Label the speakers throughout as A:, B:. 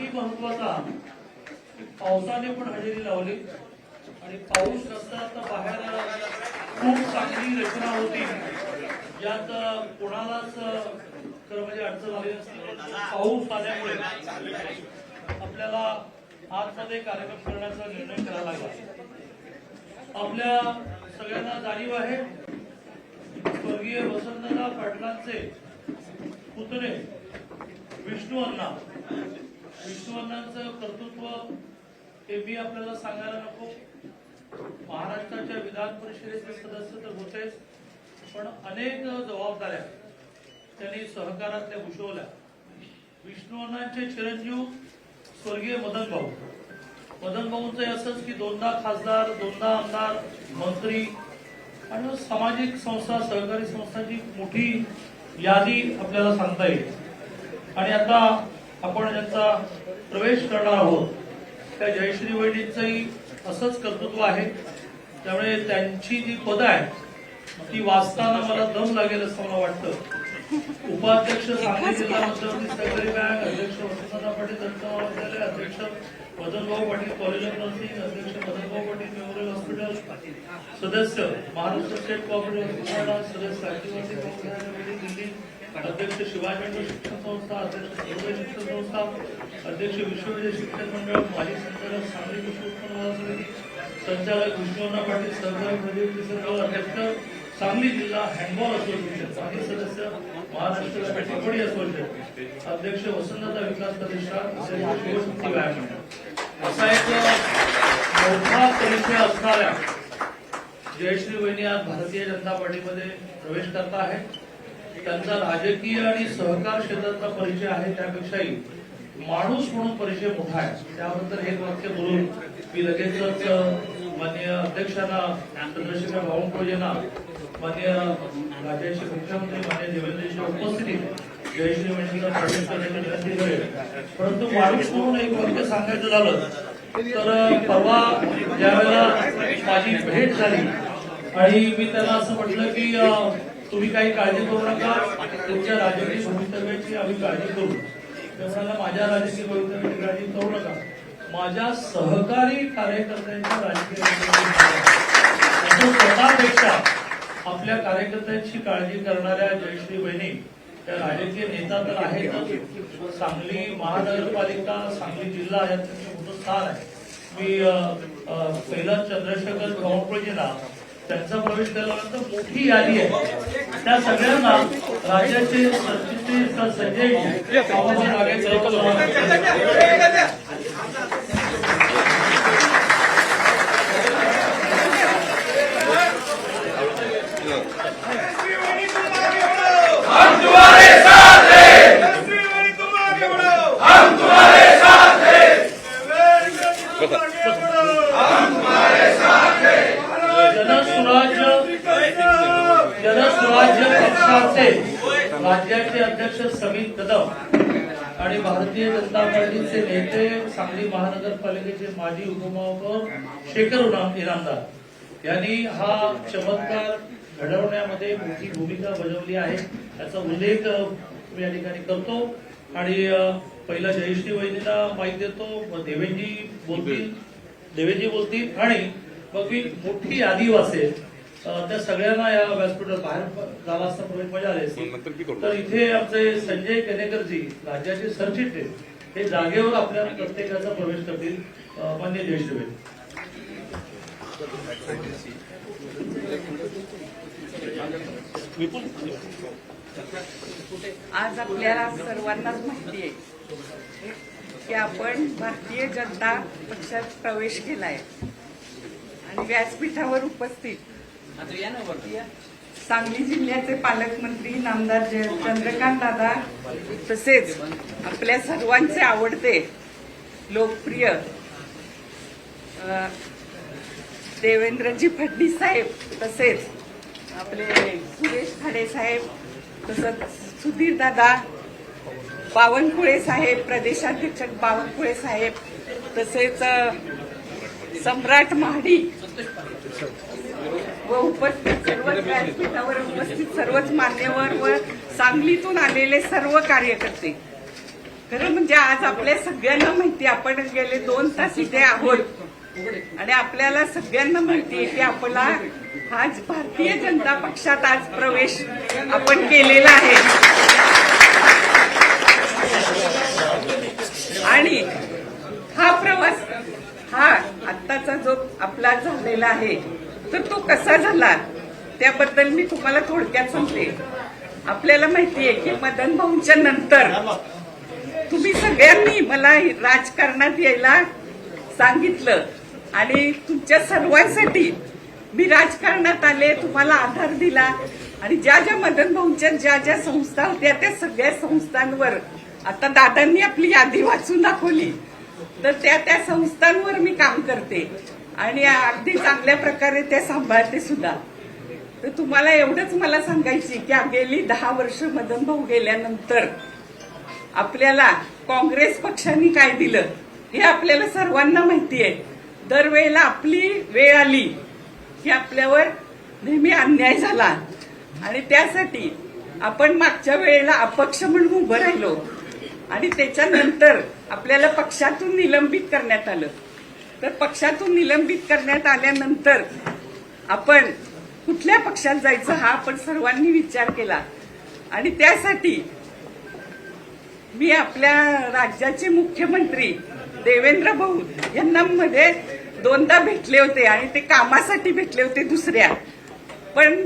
A: प्रवेश किती महत्त्वाचा पावसाने पण हजेरी लावली. आणि पाऊस नसता तर बाहेर खूप चांगली रचना होती. यात कोणालाच खरं म्हणजे अडचण आली नसती. पाऊस आल्यामुळे आपल्याला आजमध्ये कार्यक्रम करण्याचा निर्णय करावा लागला. आपल्या सगळ्यांना जाणीव आहे स्वर्गीय वसंतदादा पाटलांचे पुतणे विष्णू अण्णा विष्णू कर्तृत्व हे मी आपल्याला सांगायला नको. महाराष्ट्राच्या विधान परिषदेचे सदस्य तर होतेच पण अनेक जबाबदाऱ्या त्यांनी सहकारातल्या भूषवल्या. विष्णू चिरंजीव स्वर्गीय मदन भाऊ. मदन भाऊंचं असंच की दोनदा खासदार दोनदा आमदार मंत्री आणि सामाजिक संस्था सहकारी संस्थांची मोठी यादी आपल्याला सांगता येईल. आणि आता आपण ज्यांचा प्रवेश करणार आहोत. त्या जयश्री वहिनींचंही असंच कर्तृत्व आहे. त्यामुळे त्यांची जी पदं आहेत ती वाचताना मला दम लागेल असं मला वाटतं. उपाध्यक्ष सांगली जिल्हा मध्यवर्ती सहकारी बँक अध्यक्ष वसंतदादा पाटील दंत महाविद्यालय अध्यक्ष Madanbhau Patil college of nursing अध्यक्ष मदनभाऊ पाटील मेमोरियल हॉस्पिटल सदस्य महाराष्ट्र स्टेट कोऑपरेटिव्ह हॉस्पिटल सदस्य दिल्ली अध्यक्ष शिवाजी शिक्षण संस्था अध्यक्ष सर्व शिक्षण संस्था अध्यक्ष विश्वविद्यालय शिक्षण मंडळ माजी संचालक सांगली कृषी उत्पन्न बाजार समिती संचालक विष्णुअण्णा पाटील सहकारी प्रदीप किसन अध्यक्ष सांगली जिल्हा हँडबॉल असोसिएशन माजी सदस्य महाराष्ट्र कबड्डी असोसिएशन अध्यक्ष वसंतदादा विकास प्रतिष्ठान शिवशक्ती व्यायाम मंडळ. असा एक मोठा परिचय असणाऱ्या जयश्री वहिनी आज भारतीय जनता पार्टीमध्ये प्रवेश करता आहेत त्यांचा राजकीय आणि सहकार क्षेत्रातला परिचय आहे त्यापेक्षाही. माणूस म्हणून परिचय मोठा आहे. त्याबद्दल एक वाक्य बोलून मी लगेचच अ, माननीय अध्यक्षांना चंद्रशेखर बावनकुळेंना माननीय राज्याचे मुख्यमंत्री माननीय देवेंद्रजीच्या उपस्थितीत जयश्री प्रवेश करण्याची विनंती करेल परंतु माणूस म्हणून एक वाक्य सांगायचं झालं तर परवा ज्यावेळेला माझी भेट झाली आणि मी त्यांना असं म्हटलं की तुम्ही काही काळजी करू नका. तुमच्या राजकीय भवितव्याची आम्ही काळजी करू. ते माझ्या राजकीय भवितव्याची काळजी करू नका. माझ्या सहकारी कार्यकर्त्यांच्या राजकीय स्वतःपेक्षा आपल्या कार्यकर्त्यांची काळजी करणाऱ्या जयश्री बहिणी त्या राजकीय नेता तर आहेतच. सांगली महानगरपालिका सांगली जिल्हा यात मोठं स्थान आहे. मी पहिला चंद्रशेखर बावनकुळेजींना त्यांचा प्रवेश केल्यानंतर मोठी यादी आहे. त्या सगळ्यांना राज्याचे सरचिटणीस संजय आगेकर जनस्वराज्य पक्षाचे राज्याचे अध्यक्ष समीर कदम आणि भारतीय जनता पार्टीचे नेते सांगली महानगरपालिकेचे माजी उपमहापौर शेखर इनामदार यांनी हा चमत्कार घडवण्यामध्ये मोठी भूमिका बजावली आहे. याचा उल्लेख मी या ठिकाणी करतो. आणि पहिला जयश्री वहिनीला माहीत देतो देवेंजी बोलतील. देवेंजी बोलतील आणि मग मी मोठी यादी वाचेल त्या सगळ्यांना या व्यासपीठात बाहेर झाला असता. प्रवेश मजा आली. तर इथे आमचे संजय केनेकरजी राज्याचे सरचिटणीस हे जागेवर आपल्या प्रत्येकाचा प्रवेश करतील मान्य विपुल.
B: आज आपल्याला सर्वांनाच माहिती आहे की आपण भारतीय जनता पक्षात प्रवेश केलाय. आणि व्यासपीठावर उपस्थित सांगली जिल्ह्याचे पालकमंत्री नामदार चंद्रकांत दादा तसेच आपल्या सर्वांचे आवडते लोकप्रिय देवेंद्रजी फडणीस साहेब तसेच आपले सुरेश खाडे साहेब तसंच सुधीर दादा बावनकुळे साहेब प्रदेशाध्यक्ष बावनकुळे साहेब तसेच सम्राट महाडी व उपस्थित सर्वच व्यासपीठावर उपस्थित सर्वच मान्यवर व सांगलीतून आलेले सर्व कार्यकर्ते. खरं म्हणजे आज आपल्या सगळ्यांना माहिती आपण गेले दोन तास इथे आहोत. आणि आपल्याला सगळ्यांना माहिती आहे की आपला आज भारतीय जनता पक्षात आज प्रवेश आपण केलेला आहे. आणि हा प्रवास हा आत्ताचा जो आपला झालेला आहे तर तो कसा झाला त्याबद्दल मी तुम्हाला थोडक्यात सांगते. आपल्याला माहिती आहे की मदन भाऊंच्या नंतर तुम्ही सगळ्यांनी मला राजकारणात यायला सांगितलं. आणि तुमच्या सर्वांसाठी मी राजकारणात आले तुम्हाला आधार दिला. आणि ज्या ज्या मदन भाऊंच्या ज्या ज्या संस्था होत्या त्या सगळ्या संस्थांवर आता दादांनी आपली यादी वाचून दाखवली. तर त्या त्या संस्थांवर मी काम करते. आणि अगदी चांगल्या प्रकारे त्या सांभाळते सुद्धा. तर तुम्हाला एवढंच मला सांगायची की गेली दहा वर्ष मदन भाऊ गेल्यानंतर आपल्याला काँग्रेस पक्षाने काय दिलं हे आपल्याला सर्वांना माहिती आहे. दरवेळेला आपली वेळ आली की आपल्यावर नेहमी अन्याय झाला. आणि त्यासाठी आपण मागच्या वेळेला अपक्ष म्हणून उभं राहिलो. आणि त्याच्यानंतर आपल्याला पक्षातून निलंबित करण्यात आलं. तर पक्षातून निलंबित करण्यात आल्यानंतर आपण कुठल्या पक्षात जायचं हा आपण सर्वांनी विचार केला. आणि त्यासाठी मी आपल्या राज्याचे मुख्यमंत्री देवेंद्र भाऊ यांना मध्ये दोनदा भेटले होते आणि ते कामासाठी भेटले होते दुसऱ्या. पण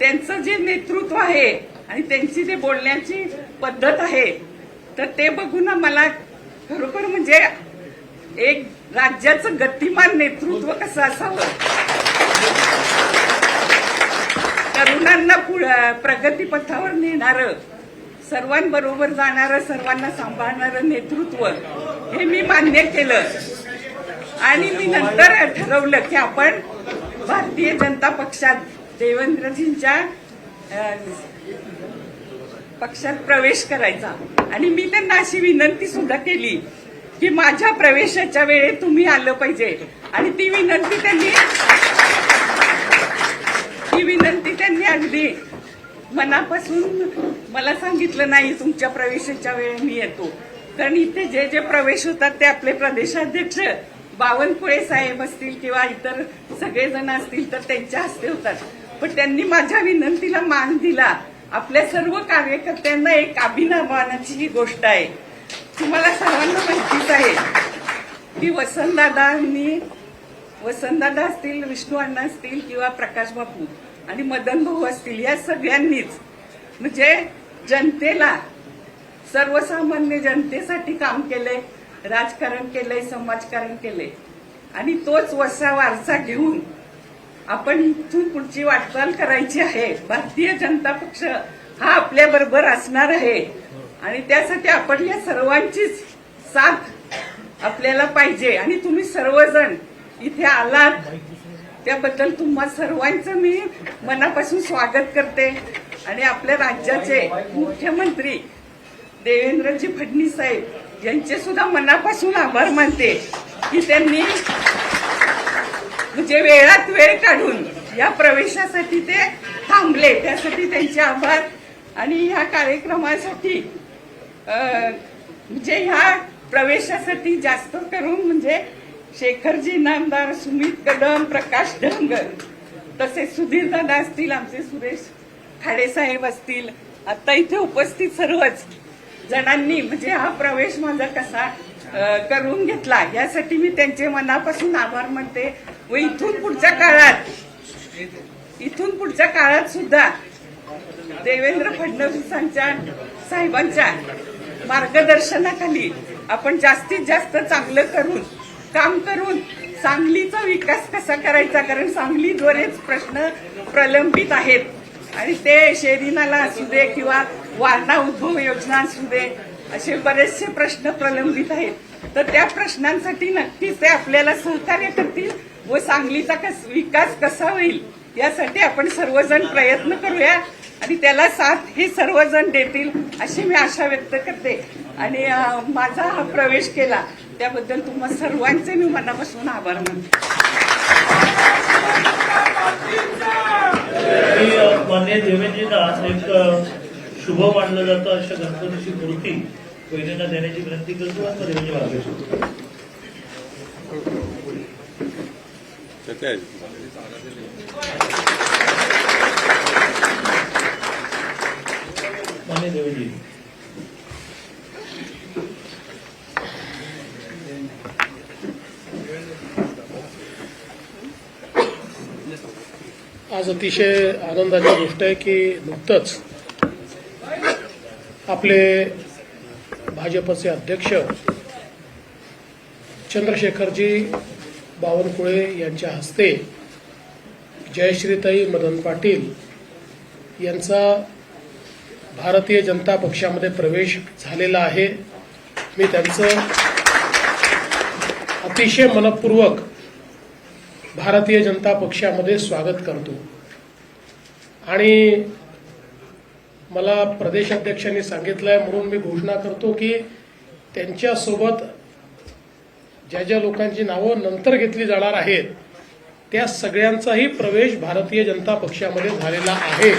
B: त्यांचं जे नेतृत्व आहे आणि त्यांची जे बोलण्याची पद्धत आहे तर ते बघून मला खरोखर म्हणजे एक राज्याचं गतिमान नेतृत्व कसं असावं? तरुणांना प्रगतीपथावर नेणारं सर्वांबरोबर जाणारं सर्वांना सांभाळणारं नेतृत्व हे मी मान्य केलं. आणि मी नंतर ठरवलं की आपण भारतीय जनता पक्षात देवेंद्रजींच्या पक्षात प्रवेश करायचा. आणि मी त्यांना अशी विनंती सुद्धा केली की माझ्या प्रवेशाच्या वेळी तुम्ही आलं पाहिजे. आणि ती विनंती त्यांनी ती विनंती त्यांनी अगदी मनापासून मला सांगितलं नाही तुमच्या प्रवेशाच्या वेळी मी येतो. कारण इथे जे जे प्रवेश होतात ते आपले प्रदेशाध्यक्ष बावनकुळे साहेब असतील किंवा इतर सगळेजण असतील तर त्यांच्या हस्ते होतात. पण त्यांनी माझ्या विनंतीला मान दिला. आपल्या सर्व कार्यकर्त्यांना एक अभिनवानाची ही गोष्ट आहे. तुम्हाला सर्वांना माहितीच आहे की वसंतदादांनी वसंतदादा असतील विष्णू अण्णा असतील किंवा प्रकाश बापू आणि मदन भाऊ असतील या सगळ्यांनीच म्हणजे जनतेला सर्वसामान्य जनतेसाठी काम केलंय राजकारण केलंय समाजकारण केलंय. आणि तोच वसा वारसा घेऊन आपण इथून पुढची वाटचाल करायची आहे. भारतीय जनता पक्ष हा आपल्या बरोबर असणार आहे. आणि त्यासाठी आपण या सर्वांचीच साथ आपल्याला पाहिजे. आणि तुम्ही सर्वजण इथे आलात त्याबद्दल तुम्हा सर्वांचं मी मनापासून स्वागत करते. आणि आपल्या राज्याचे मुख्यमंत्री देवेंद्रजी फडणवीस साहेब यांचे सुद्धा मनापासून आभार मानते की त्यांनी म्हणजे वेळात वेळ काढून या प्रवेशासाठी ते थांबले. त्यासाठी त्यांचे आभार. आणि ह्या कार्यक्रमासाठी म्हणजे ह्या प्रवेशासाठी जास्त करून म्हणजे शेखरजी नामदार सुमित कदम प्रकाश डंगर तसेच सुधीर दादा असतील आमचे सुरेश खाडेसाहेब असतील आता इथे उपस्थित सर्वच जणांनी म्हणजे हा प्रवेश माझा कसा करून घेतला यासाठी मी त्यांचे मनापासून आभार मानते व इथून पुढच्या काळात इथून पुढच्या काळात सुद्धा देवेंद्र फडणवीसांच्या साहेबांच्या मार्गदर्शनाखाली आपण जास्तीत जास्त चांगलं करून काम करून सांगलीचा विकास कसा करायचा? कारण सांगलीद्वारेच प्रश्न प्रलंबित आहेत. आणि ते शेरीनाला असू दे किंवा वारणा उद्भव योजना असू दे असे बरेचसे प्रश्न प्रलंबित आहेत. तर त्या प्रश्नांसाठी नक्कीच ते आपल्याला सहकार्य करतील व सांगलीचा कस विकास कसा होईल यासाठी आपण सर्वजण प्रयत्न करूया. आणि त्याला साथ हे सर्वजण देतील अशी मी आशा व्यक्त करते. आणि माझा हा प्रवेश केला त्याबद्दल तुम्हा सर्वांचे मी मनापासून आभार मानते.
A: माननीय देवेंद्रजींना एक शुभ मानलं जातं अशा गणपतीची मूर्ती बहिणींना देण्याची विनंती करतो देवेंद्र मार्गदर्शन
C: तर काय
A: देवेंद्रजी
D: आज अतिशय आनंदाची गोष्ट आहे की नुकतंच आपले भाजपचे अध्यक्ष चंद्रशेखरजी बावनकुळे यांच्या हस्ते जयश्रीताई मदन पाटील यांचा भारतीय जनता पक्षामध्ये प्रवेश झालेला आहे. मी त्यांचं अतिशय मनपूर्वक भारतीय जनता पक्षामध्ये स्वागत करतो. आणि मला प्रदेश अध्यक्षांनी आहे म्हणून मी घोषणा करतो की त्यांच्यासोबत ज्या ज्या लोकांची नावं नंतर घेतली जाणार आहेत त्या सगळ्यांचाही प्रवेश भारतीय जनता पक्षामध्ये झालेला आहे.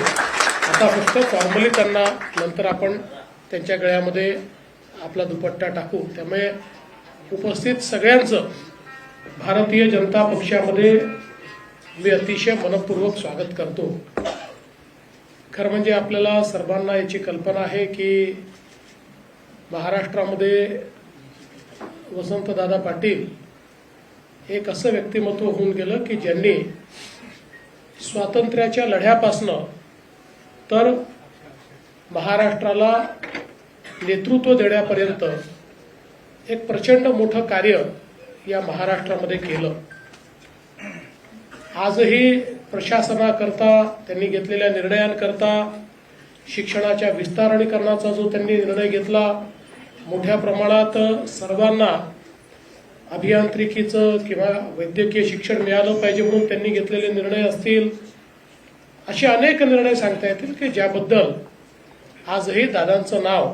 D: आता फक्त फॉर्मली त्यांना नंतर आपण त्यांच्या गळ्यामध्ये आपला दुपट्टा टाकू. त्यामुळे उपस्थित सगळ्यांचं भारतीय जनता पक्षामध्ये मी अतिशय मनपूर्वक स्वागत करतो. खरं म्हणजे आपल्याला सर्वांना याची कल्पना आहे की महाराष्ट्रामध्ये वसंतदादा पाटील एक असं व्यक्तिमत्व होऊन गेलं की ज्यांनी स्वातंत्र्याच्या लढ्यापासनं तर महाराष्ट्राला नेतृत्व देण्यापर्यंत एक प्रचंड मोठं कार्य या महाराष्ट्रामध्ये केलं. आजही प्रशासनाकरता त्यांनी घेतलेल्या निर्णयांकरता शिक्षणाच्या विस्तारणीकरणाचा जो त्यांनी निर्णय घेतला मोठ्या प्रमाणात सर्वांना अभियांत्रिकीचं किंवा वैद्यकीय शिक्षण मिळालं पाहिजे म्हणून त्यांनी घेतलेले निर्णय असतील असे अनेक निर्णय सांगता येतील की ज्याबद्दल आजही दादांचं नाव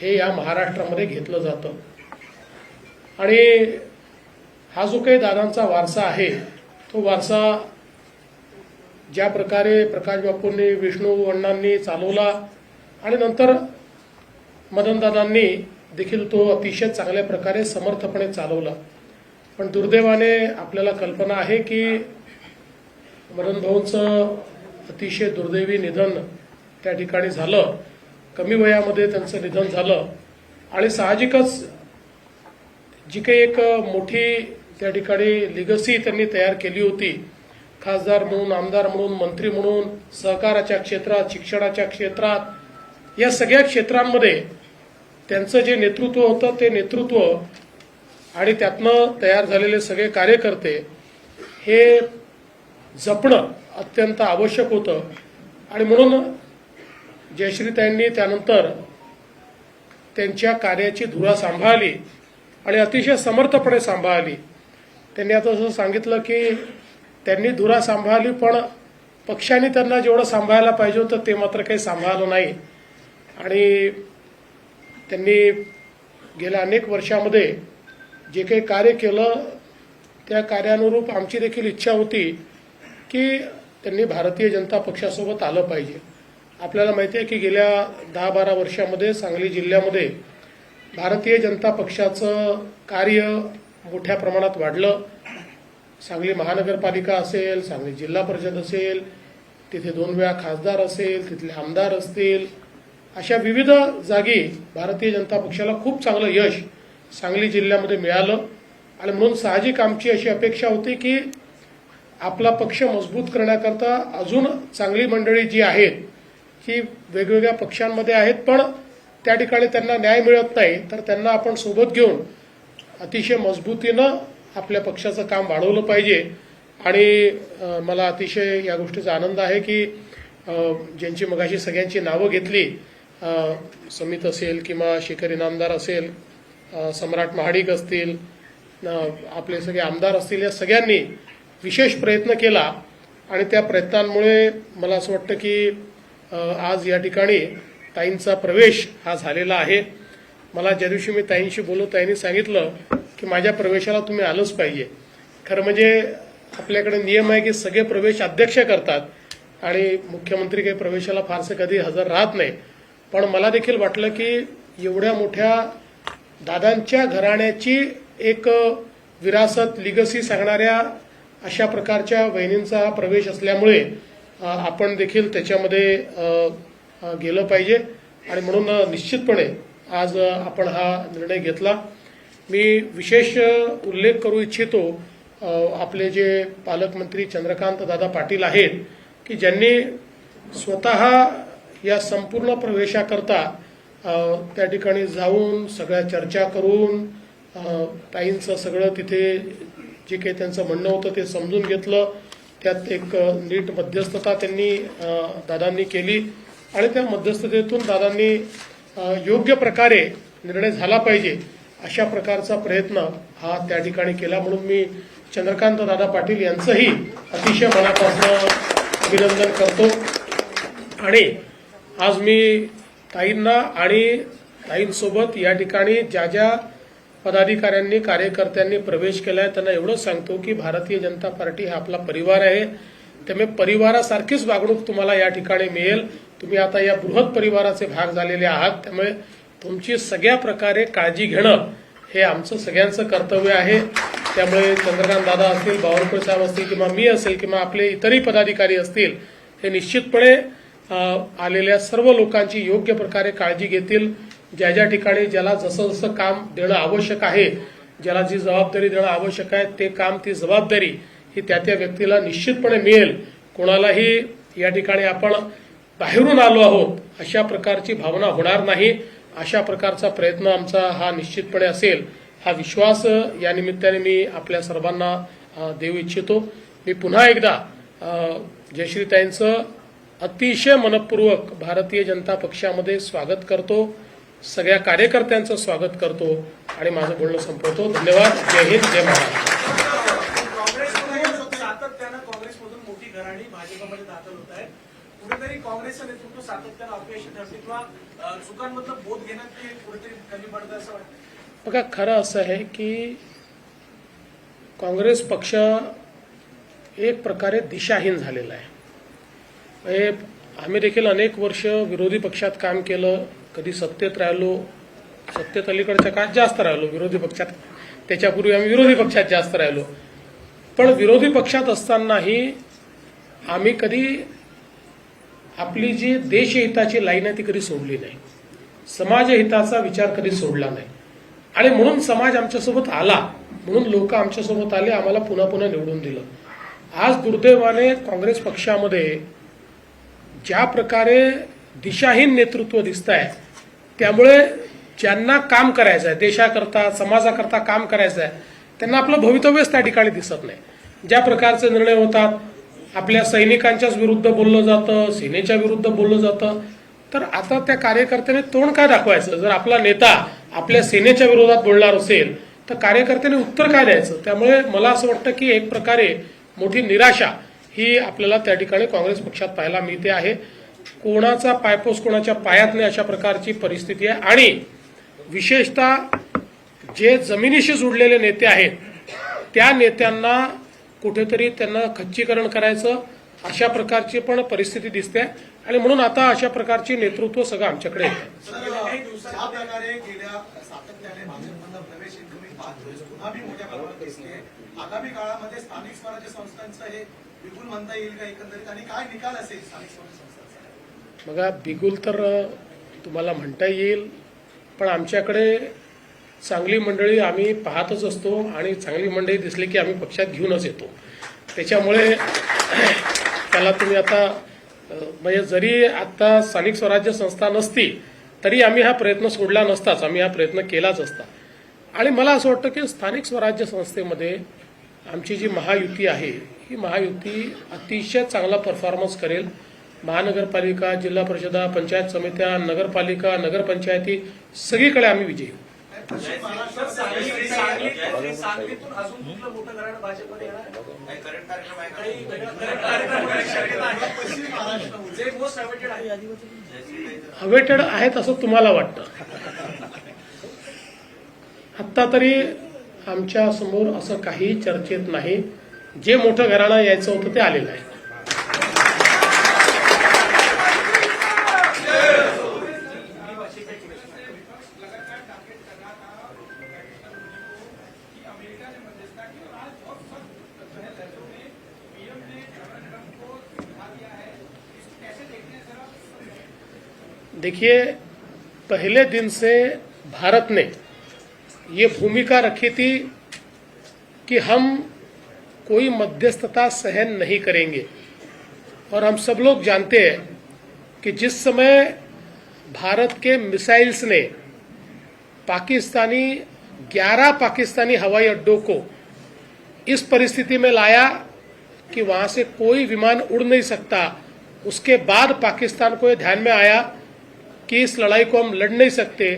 D: हे या महाराष्ट्रामध्ये घेतलं जातं. आणि हा जो काही दादांचा वारसा आहे तो वारसा ज्या प्रकारे प्रकाश बापूंनी विष्णू अण्णांनी चालवला आणि नंतर मदनदादांनी देखील तो अतिशय चांगल्या प्रकारे समर्थपणे चालवला. पण दुर्दैवाने आपल्याला कल्पना आहे की मदन भाऊंचं अतिशय दुर्दैवी निधन त्या ठिकाणी झालं. कमी वयामध्ये त्यांचं निधन झालं. आणि साहजिकच जी काही एक मोठी त्या ठिकाणी लिगसी त्यांनी तयार केली होती खासदार म्हणून आमदार म्हणून मंत्री म्हणून सहकाराच्या क्षेत्रात शिक्षणाच्या क्षेत्रात या सगळ्या क्षेत्रांमध्ये त्यांचं जे नेतृत्व होतं ते नेतृत्व आणि त्यातनं तयार झालेले सगळे कार्यकर्ते हे जपणं अत्यंत आवश्यक होतं. आणि म्हणून जयश्रीताईंनी त्यानंतर त्यांच्या कार्याची धुरा सांभाळली आणि अतिशय समर्थपणे सांभाळली. त्यांनी आता असं सांगितलं की त्यांनी धुरा सांभाळली पण पक्षाने त्यांना जेवढं सांभाळायला पाहिजे होतं ते मात्र काही सांभाळलं नाही. आणि त्यांनी गेल्या अनेक वर्षामध्ये जे काही कार्य केलं त्या कार्यानुरूप आमची देखील इच्छा होती की त्यांनी भारतीय जनता पक्षासोबत आलं पाहिजे. आपल्याला माहिती आहे की गेल्या दहा बारा वर्षामध्ये सांगली जिल्ह्यामध्ये भारतीय जनता पक्षाचं कार्य मोठ्या प्रमाणात वाढलं. सांगली महानगरपालिका असेल सांगली जिल्हा परिषद असेल तिथे दोन वेळा खासदार असेल तिथले आमदार असतील. अशा विविध जागी भारतीय जनता पक्षाला खूप चांगलं यश सांगली जिल्ह्यामध्ये मिळालं. आणि म्हणून साहजिक आमची अशी अपेक्षा होती की आपला पक्ष मजबूत करण्याकरता अजून चांगली मंडळी जी आहेत ही वेगवेगळ्या पक्षांमध्ये आहेत पण त्या ठिकाणी त्यांना न्याय मिळत नाही तर त्यांना आपण सोबत घेऊन अतिशय मजबूतीनं आपल्या पक्षाचं काम वाढवलं पाहिजे. आणि मला अतिशय या गोष्टीचा आनंद आहे की ज्यांची मगाशी सगळ्यांची नावं घेतली समित असेल किंवा शेखर इनामदार असेल सम्राट महाडिक असतील आपले सगळे आमदार असतील या सगळ्यांनी विशेष प्रयत्न केला आणि त्या प्रयत्नांमुळे मला असं वाटतं की आज या ठिकाणी ताईंचा प्रवेश हा झालेला आहे. मला ज्या दिवशी मी ताईंशी बोललो ताईंनी सांगितलं की माझ्या प्रवेशाला तुम्ही आलंच पाहिजे. खरं म्हणजे आपल्याकडे नियम आहे की सगळे प्रवेश अध्यक्ष करतात आणि मुख्यमंत्री काही प्रवेशाला फारसे कधी हजर राहत नाही. पण मला देखील वाटलं की एवढ्या मोठ्या दादांच्या घराण्याची एक विरासत लिगसी सांगणाऱ्या अशा प्रकारच्या वहिनींचा हा प्रवेश असल्यामुळे आपण देखील त्याच्यामध्ये गेलं पाहिजे. आणि म्हणून निश्चितपणे आज आपण हा निर्णय घेतला. मी विशेष उल्लेख करू इच्छितो आपले जे पालकमंत्री चंद्रकांत दादा पाटील आहेत की ज्यांनी स्वतः या संपूर्ण प्रवेशाकरता त्या ठिकाणी जाऊन सगळ्या चर्चा करून ताईंचं सगळं तिथे जे काही त्यांचं म्हणणं होतं ते समजून घेतलं. त्यात एक नीट मध्यस्थता त्यांनी दादांनी केली आणि त्या मध्यस्थतेतून दादांनी योग्य प्रकारे निर्णय झाला पाहिजे अशा प्रकारचा प्रयत्न हा त्या ठिकाणी केला म्हणून मी चंद्रकांत दादा पाटील यांचंही अतिशय मनापासून अभिनंदन करतो. आणि आज मी ताईंना आणि ताईंसोबत या ठिकाणी ज्या ज्या पदाधिकाऱ्यांनी कार्यकर्त्यांनी प्रवेश केला आहे त्यांना एवढंच सांगतो की भारतीय जनता पार्टी हा आपला परिवार आहे. त्यामुळे परिवारासारखीच वागणूक तुम्हाला या ठिकाणी मिळेल. तुम्ही आता या बृहत परिवाराचे भाग झालेले आहात. त्यामुळे तुमची सगळ्या प्रकारे काळजी घेणं हे आमचं सगळ्यांचं कर्तव्य आहे. त्यामुळे चंद्रकांत दादा असतील बावनकुळे साहेब असतील किंवा मी असेल किंवा आपले इतरही पदाधिकारी असतील हे निश्चितपणे आलेल्या सर्व लोकांची योग्य प्रकारे काळजी घेतील. ज्या ज्या ठिकाणी ज्याला जसं जसं काम देणं आवश्यक आहे ज्याला जी जबाबदारी देणं आवश्यक आहे ते काम ती जबाबदारी ही त्या त्या व्यक्तीला निश्चितपणे मिळेल. कोणालाही या ठिकाणी आपण बाहेरून आलो आहोत अशा प्रकारची भावना होणार नाही. अशा प्रकारचा प्रयत्न आमचा हा निश्चितपणे असेल. हा विश्वास या निमित्ताने मी आपल्या सर्वांना देऊ इच्छितो. मी पुन्हा एकदा जयश्रीताईंचं अतिशय मनपूर्वक भारतीय जनता पक्षामध्ये स्वागत करतो. सगळ्या कार्यकर्त्यांचं स्वागत करतो आणि माझं बोलणं संपवतो. धन्यवाद. जय हिंद जय महाराष्ट्र.
E: कुठेतरी काँग्रेसचं नेतृत्व सातत्यानं अपयशी ठरते किंवा चुकांमधलं बोध घेण्यात ते कुठेतरी कमी पडतं असं वाटतं
D: बघा खरं असं आहे की काँग्रेस पक्ष एक प्रकारे दिशाहीन झालेला आहे. म्हणजे आम्ही देखील अनेक वर्ष विरोधी पक्षात काम केलं. कधी सत्तेत राहिलो सत्तेत अलीकडच्या काळात जास्त राहिलो विरोधी पक्षात. त्याच्यापूर्वी आम्ही विरोधी पक्षात जास्त राहिलो. पण विरोधी पक्षात असतानाही आम्ही कधी आपली जी देशहिताची लाईन आहे ती कधी सोडली नाही. समाजहिताचा विचार कधी सोडला नाही. आणि म्हणून समाज आमच्यासोबत आला. म्हणून लोक आमच्यासोबत आले आम्हाला पुन्हा पुन्हा निवडून दिलं. आज दुर्दैवाने काँग्रेस पक्षामध्ये ज्या प्रकारे दिशाहीन नेतृत्व दिसत आहे त्यामुळे ज्यांना काम करायचं आहे देशाकरता समाजाकरता काम करायचं आहे त्यांना आपलं भवितव्यच त्या ठिकाणी दिसत नाही. ज्या प्रकारचे निर्णय होतात आपल्या सैनिकांच्याच विरुद्ध बोललं जातं सेनेच्या विरुद्ध बोललं जातं तर आता त्या कार्यकर्त्याने तोंड काय दाखवायचं? जर आपला नेता आपल्या सेनेच्या विरोधात बोलणार असेल तर कार्यकर्त्याने उत्तर काय द्यायचं? त्यामुळे मला असं वाटतं की एक प्रकारे मोठी निराशा ही आपल्याला त्या ठिकाणी काँग्रेस पक्षात पाहायला मिळते आहे. कोणाचा पायपोस कोणाच्या पायात नाही अशा प्रकारची परिस्थिती आहे. आणि विशेषतः जे जमिनीशी जुडलेले नेते आहेत त्या नेत्यांना कुठेतरी त्यांना खच्चीकरण करायचं अशा प्रकारची पण परिस्थिती दिसते. आणि म्हणून आता अशा प्रकारची नेतृत्व सगळं आमच्याकडे येतं बघा बिगुल तर तुम्हाला म्हणता येईल पण आमच्याकडे चांगली मंडळी आम्ही पाहतच असतो आणि चांगली मंडळी दिसली की आम्ही पक्षात घेऊनच येतो. त्याच्यामुळे त्याला तुम्ही आता म्हणजे जरी आता स्थानिक स्वराज्य संस्था नसती तरी आम्ही हा प्रयत्न सोडला नसताच आम्ही हा प्रयत्न केलाच असता. आणि मला असं वाटतं की स्थानिक स्वराज्य संस्थेमध्ये आमची जी महायुती आहे ही महायुती अतिशय चांगला परफॉर्मन्स करेल. महानगरपालिका जिल्हा परिषदा पंचायत समित्या नगरपालिका नगरपंचायती सगळीकडे आम्ही विजयी
E: हवेटेड अवेटेड
D: आहेत असं तुम्हाला वाटतं? आत्ता तरी आमच्यासमोर असं काही चर्चेत नाही. जे मोठं घराणं यायचं होतं ते आलेलं आहे. देखिए, पहले दिन से भारत ने ये भूमिका रखी थी कि हम कोई मध्यस्थता सहन नहीं करेंगे। और हम सब लोग जानते हैं कि जिस समय भारत के मिसाइल्स ने पाकिस्तानी 11 पाकिस्तानी हवाई अड्डों को इस परिस्थिति में लाया कि वहाँ से कोई विमान उड़ नहीं सकता, उसके बाद पाकिस्तान को यह ध्यान में आया कि इस लड़ाई को हम लड़ नहीं सकते।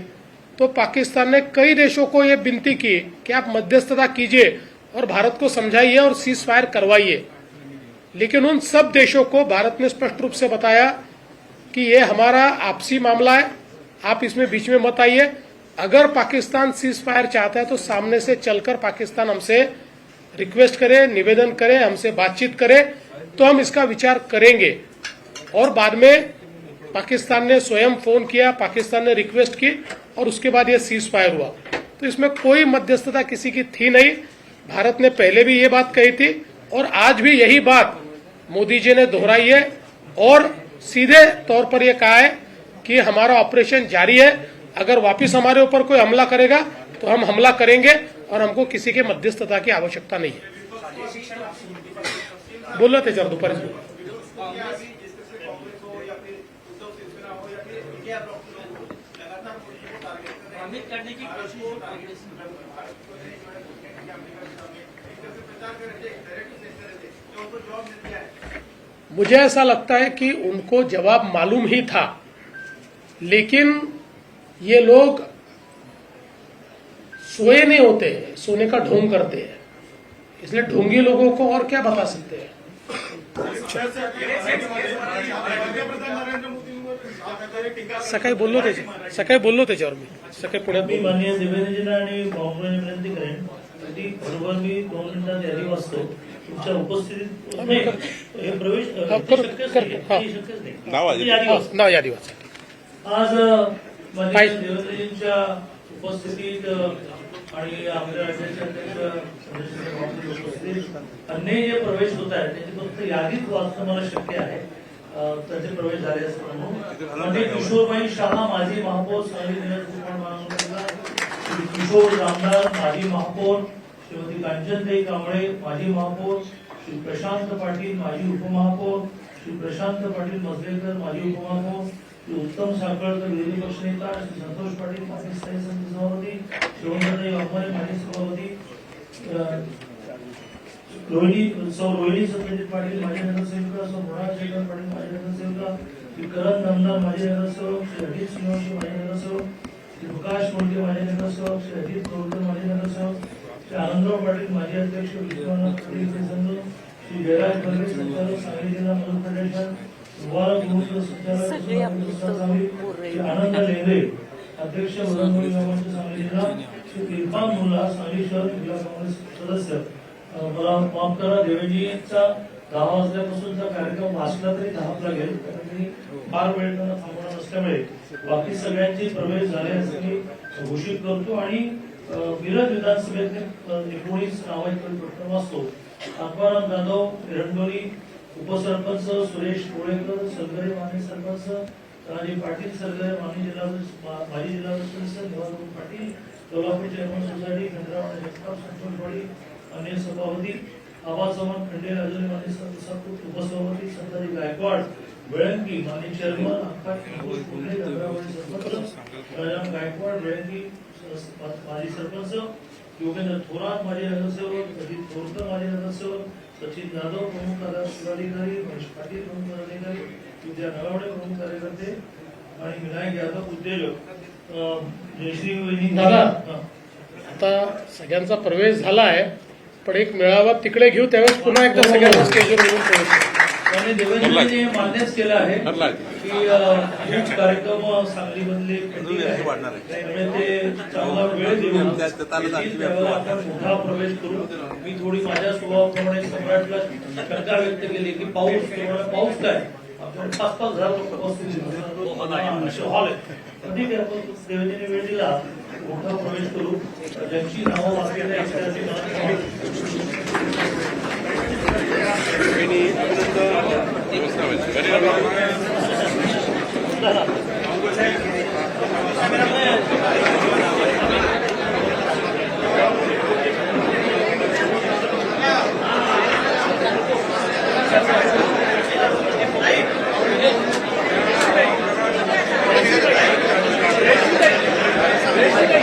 D: तो पाकिस्तान ने कई देशों को यह विनती की कि आप मध्यस्थता कीजिए और भारत को समझाइए और सीज फायर करवाइए। लेकिन उन सब देशों को भारत ने स्पष्ट रूप से बताया कि ये हमारा आपसी मामला है, आप इसमें बीच में मत आइए। अगर पाकिस्तान सीज फायर चाहता है तो सामने से चलकर पाकिस्तान हमसे रिक्वेस्ट करे, निवेदन करे, हमसे बातचीत करे तो हम इसका विचार करेंगे। और बाद में पाकिस्तान ने स्वयं फ़ोन किया, पाकिस्तान ने रिक्वेस्ट की और उसके बाद ये सीज फायर हुआ। तो इसमें कोई मध्यस्थता किसी की थी नहीं। भारत ने पहले भी ये बात कही थी और आज भी यही बात मोदी जी ने दोहराई है और सीधे तौर पर यह कहा है कि हमारा ऑपरेशन जारी है। अगर वापस हमारे ऊपर कोई हमला करेगा तो हम हमला करेंगे और हमको किसी के मध्यस्थता की आवश्यकता नहीं है। त्याच्यावर दुपारीच बोललो. मुझे ऐसा लगता है कि उनको जवाब मालूम ही था लेकिन ये लोग सोए नहीं होते सोने का ढोंग करते हैं। इसलिए ढोंगी लोगों को और क्या बता सकते हैं? सकाळी बोललो त्याच्या सकाळी बोललो त्याच्यावर मी सकाळी पुण्यात
A: मी. माननीय देवेंद्रजींना आणि बाबूरांनी विनंती करेन की बरोबर मी दोन मिनिटात यादी वाचतो तुमच्या उपस्थितीत नाही, हे प्रवेश
D: हा,
A: हे
D: कर-
A: शक्यच
D: कर-
A: नाही.
D: हा.
A: हे शक्यच नाही.
C: नाव आधी.
A: यादी वाचतो.
D: नाव यादी वाचा
A: आज अ, माननीय देवेंद्रजींच्या उपस्थितीत अ, आणि आपल्या राज्याचे अध्यक्ष चंद्रशेखर बावनकुळे उपस्थितीत अन्य जे प्रवेश होत आहेत त्याची फक्त यादीत वाचणं मला शक्य आहे त्याचे प्रवेश झाले म्हणून. म्हणजे किशोरबाई शहा माजी महापौर किशोर रामदास माजी महापौर श्रीमती कांचनताई कांबळे माजी महापौर श्री प्रशांत पाटील माजी उपमहापौर श्री प्रशांत पाटील मसलेकर माजी उपमहापौर श्री उत्तम साखळकर विरोधी पक्षनेता श्री संतोष पाटील स्थायी समिती सभापती शिवंतताई वाघमारे माजी सभापती अ, रोहिणी सौ रोहिणी सत्यजित पाटील माजी नगरसेविका सौ मृणाल शेखर पाटील माजी नगरसेविका श्री करण नामदार माजी नगरसेवक श्री अजित सिंहवशी माजी नगरसेवक श्री प्रकाश मोडके माजी नगरसेवक श्री अजित कोळकर माजी नगरसेवक श्री आनंदराव पाटील माजी अध्यक्ष विश्वनाथ पाटील संघ श्री जयराज बर्वे संचालक सांगली जिल्हा मदत फेडरेशन मुबारक मुहूर्त संचालक आनंद लेंगरे अध्यक्ष वरणमोळी गावांचे सांगली जिल्हा श्री इरफान मुल्ला सांगली शहर जिल्हा काँग्रेस सदस्य. मला माफ करा देवेंजीचा दहा वाजल्यापासूनचा कार्यक्रम वाचला तरी दहाच लागेल कारण मी फार वेळ थांबणार थांबवणार नसल्यामुळे बाकी सगळ्यांचे प्रवेश झाले असं घोषित करतो आणि अ, मिरज विधानसभेतले एकोणीस नावांचे प्रश्न वाचतो आत्माराम जाधव एरंडोली उपसरपंच सुरेश कोळेकर सरगरे माने सरपंच राजे पाटील सरगरे माजी जिल्हा माजी जिल्हा परिषद सदस्य पाटील कोल्हापूर चेअरमन सोसायटी खंडराव जगताप संतोषवाडी अन्य सभापती आवाज चव्हाण खंडे राजूरी माने स- सपूत उपसभापती संताजी गायकवाड बेळंकी माने चेअरमन सरपंच गायकवाड बेळंकी माजी सरपंच योगेंद्र थोरात माजी नगरसेवक अजित थोरकर माजी नगरसेवक सचिन जाधव प्रमुख पदाधिकारी महेश पाटील प्रमुख पदाधिकारी विद्या नगावडे प्रमुख कार्यकर्ते आणि विनायक यादव उद्योजक जयश्री
D: दादा. आता सगळ्यांचा प्रवेश झाला आहे पण एक मेळावा तिकडे घेऊ त्यावेळेस पुन्हा एकदा सगळ्यांना स्टेजवर येऊन
A: हे मान्यच केलं आहे. की खूप कार्यक्रम सांगलीमधले pending आहेत. त्यामुळे ते चांगला वेळ देऊन त्यावेळेला आपण मोठा प्रवेश करू मी थोडी माझ्या स्वभावाप्रमाणे सम्राटला शंका व्यक्त केली की पाऊस पाऊस काय? आपण पाच पाच हजार लोक बसतील हॉल आहे पण ठीक आहे आपण देवेंद्रने वेळ दिला मोठा प्रवेश करू ज्यांची नावं बाकी आहेत 大
E: 量。